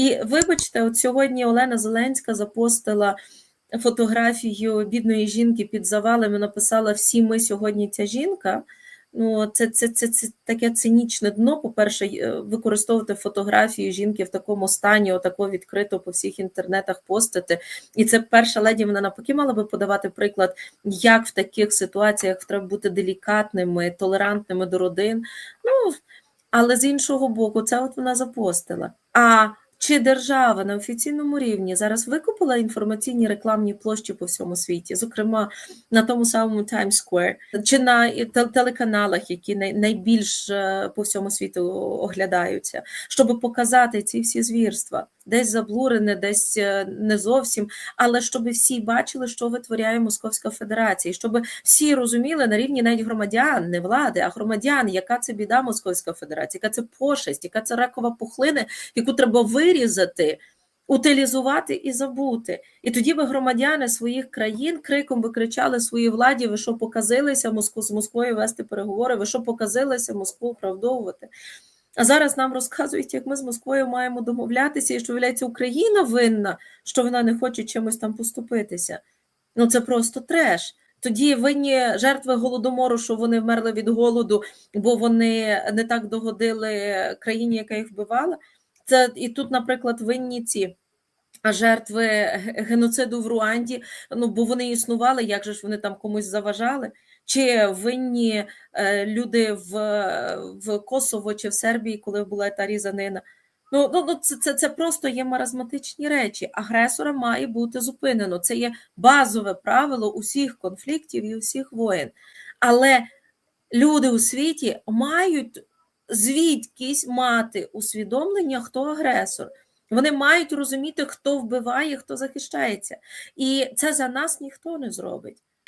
І вибачте, от сьогодні Олена Зеленська запостила фотографію бідної жінки під завалами. Написала: всі ми сьогодні ця жінка. Ну, це, це, це, це таке цинічне дно. По-перше, е, використовувати фотографію жінки в такому стані, отако відкрито по всіх інтернетах постити. І це перша леді, вона навпаки мала би подавати приклад, як в таких ситуаціях треба бути делікатними, толерантними до родин. Ну, але з іншого боку, це от вона запостила. А чи держава на офіційному рівні зараз викупила інформаційні рекламні площі по всьому світі, зокрема на тому самому Times Square, чи на телеканалах, які найбільш е, по всьому світу оглядаються, щоб показати ці всі звірства, десь заблурене, десь е, не зовсім, але щоб всі бачили, що витворяє Московська Федерація, і щоб всі розуміли на рівні навіть громадян, не влади, а громадян, яка це біда Московська Федерація, яка це пошесть, яка це ракова пухлина, яку треба вирізати, утилізувати і забути. І тоді би громадяни своїх країн криком би кричали своїй владі: ви що показилися Москву з Москвою вести переговори? Ви що показилися Москву оправдовувати? А зараз нам розказують, як ми з Москвою маємо домовлятися, і що виявляється, Україна винна, що вона не хоче чимось там поступитися. Ну це просто треш. Тоді винні жертви голодомору, що вони вмерли від голоду, бо вони не так догодили країні, яка їх вбивала. Це і тут, наприклад, винні ці жертви геноциду в Руанді, ну бо вони існували, як же ж вони там комусь заважали? Чи винні е, люди в, в Косово чи в Сербії, коли була та різанина? Ну, ну, ну це, це, це просто є маразматичні речі. Агресора має бути зупинено. Це є базове правило усіх конфліктів і усіх воєн. Але люди у світі мають звідкись мати усвідомлення, хто агресор. Вони мають розуміти, хто вбиває, хто захищається. І це за нас ніхто не зробить.